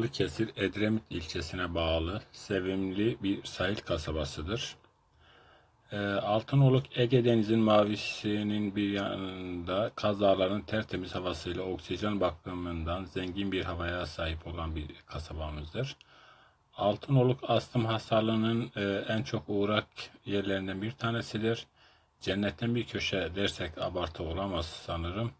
Balıkesir Edremit ilçesine bağlı sevimli bir sahil kasabasıdır. Ee, Altınoluk Ege Denizi'nin mavisinin bir yanında kazaların tertemiz havasıyla oksijen bakımından zengin bir havaya sahip olan bir kasabamızdır. Altınoluk astım hastalığının e, en çok uğrak yerlerinden bir tanesidir. Cennetten bir köşe dersek abartı olamaz sanırım.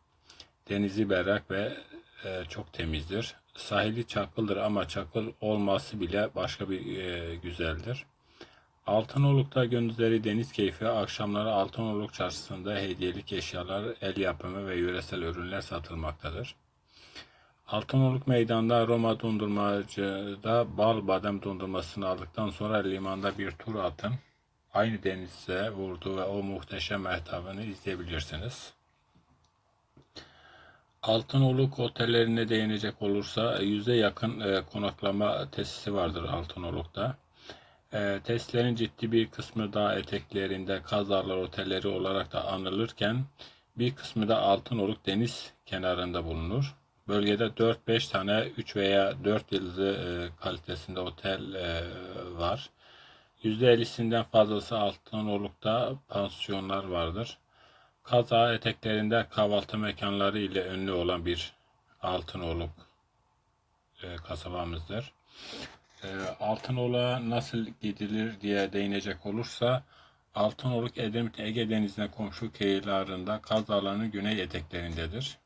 Denizi berrak ve e, çok temizdir. Sahili çakıldır ama çakıl olması bile başka bir e, güzeldir. Altınoluk'ta gündüzleri deniz keyfi, akşamları Altınoluk çarşısında hediyelik eşyalar, el yapımı ve yöresel ürünler satılmaktadır. Altınoluk meydanda Roma dondurmacıda bal badem dondurmasını aldıktan sonra limanda bir tur atın. Aynı denize vurdu ve o muhteşem mehtabını izleyebilirsiniz. Altınoluk otellerine değinecek olursa yüze yakın e, konaklama tesisi vardır Altınoluk'ta. E, tesislerin ciddi bir kısmı dağ eteklerinde Kazarlar Otelleri olarak da anılırken bir kısmı da Altınoluk deniz kenarında bulunur. Bölgede 4-5 tane 3 veya 4 yıldızlı e, kalitesinde otel e, var. %50'sinden fazlası Altınoluk'ta pansiyonlar vardır. Kaza eteklerinde kahvaltı mekanları ile ünlü olan bir Altınoluk e, kasabamızdır. E, Altınoluk'a nasıl gidilir diye değinecek olursa Altınoluk Edremit Ege Denizi'ne komşu kıyılarında Kaz güney eteklerindedir.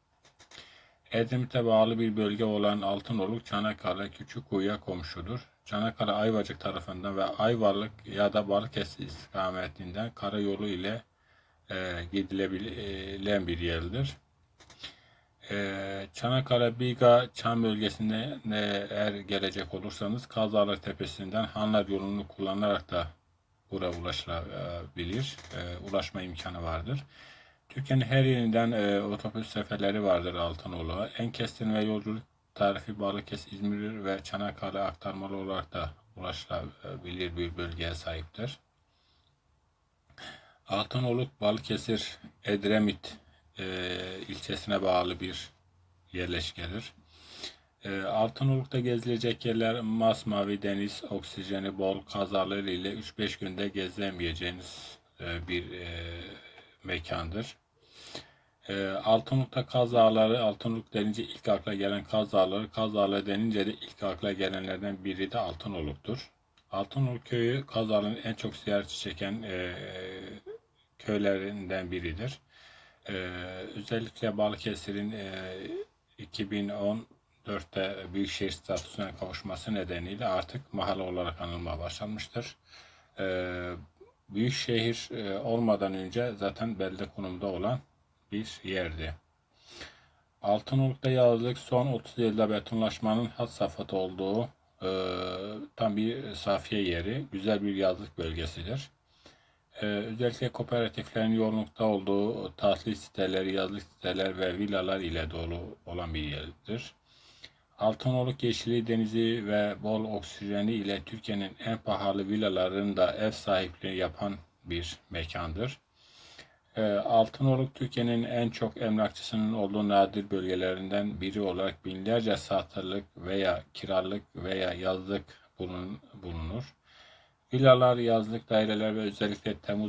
Edremit'e bağlı bir bölge olan Altınoluk, Çanakkale, Küçükkuyu'ya komşudur. Çanakkale Ayvacık tarafından ve Ayvalık ya da Balıkesir istikametinden karayolu ile e, gidilebilen bir yerdir. E, Çanakkale Biga Çam bölgesinde e, eğer gelecek olursanız Kazlarlar Tepesi'nden Hanlar yolunu kullanarak da buraya ulaşılabilir. E, ulaşma imkanı vardır. Türkiye'nin her yerinden e, otobüs seferleri vardır Altınoluk'a. En kestin ve yolculuk tarifi Balıkesir, İzmir ve Çanakkale aktarmalı olarak da ulaşılabilir bir bölgeye sahiptir. Altınoluk Balıkesir Edremit e, ilçesine bağlı bir yerleşkedir. E, Altınoluk'ta gezilecek yerler masmavi deniz, oksijeni bol kazaları ile 3-5 günde gezemeyeceğiniz e, bir e, mekandır. E, Altınoluk'ta kazaları, Altınoluk denince ilk akla gelen kazaları, kazaları denince de ilk akla gelenlerden biri de Altınoluk'tur. Altınoluk köyü kazaların en çok ziyaretçi çeken e, köylerinden biridir. Ee, özellikle Balıkesir'in e, 2014'te Büyükşehir statüsüne kavuşması nedeniyle artık mahalle olarak anılmaya başlanmıştır. Ee, Büyükşehir e, olmadan önce zaten belde konumda olan bir yerdi. Altınoluk'ta yazlık son 30 yılda betonlaşmanın hat safhada olduğu e, tam bir safiye yeri, güzel bir yazlık bölgesidir. Ee, özellikle kooperatiflerin yoğunlukta olduğu tatil siteleri, yazlık siteler ve villalar ile dolu olan bir yerdir. Altınoluk yeşili denizi ve bol oksijeni ile Türkiye'nin en pahalı villalarında ev sahipliği yapan bir mekandır. Ee, Altınoluk Türkiye'nin en çok emlakçısının olduğu nadir bölgelerinden biri olarak binlerce satırlık veya kiralık veya yazlık bulunur. Villalar, yazlık daireler ve özellikle Temmuz